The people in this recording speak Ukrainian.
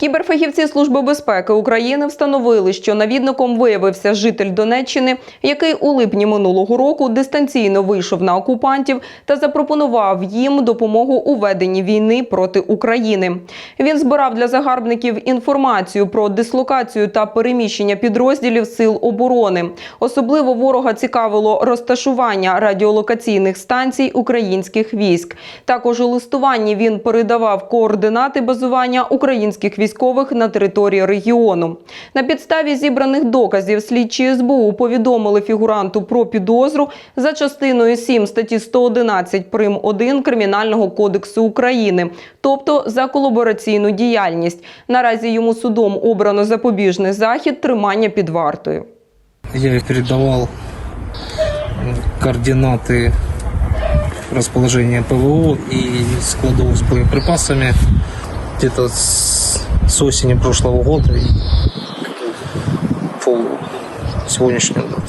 Кіберфахівці Служби безпеки України встановили, що навідником виявився житель Донеччини, який у липні минулого року дистанційно вийшов на окупантів та запропонував їм допомогу у веденні війни проти України. Він збирав для загарбників інформацію про дислокацію та переміщення підрозділів сил оборони. Особливо ворога цікавило розташування радіолокаційних станцій українських військ. Також у листуванні він передавав координати базування українських військових на території регіону. На підставі зібраних доказів слідчі СБУ повідомили фігуранту про підозру за частиною 7 статті 111 прим. 1 Кримінального кодексу України, тобто за колабораційну діяльність. Наразі йому судом обрано запобіжний захід тримання під вартою. Я передавал м, координаты расположения ПВО и складов с боеприпасами где-то с осени прошлого года и по сегодняшнего.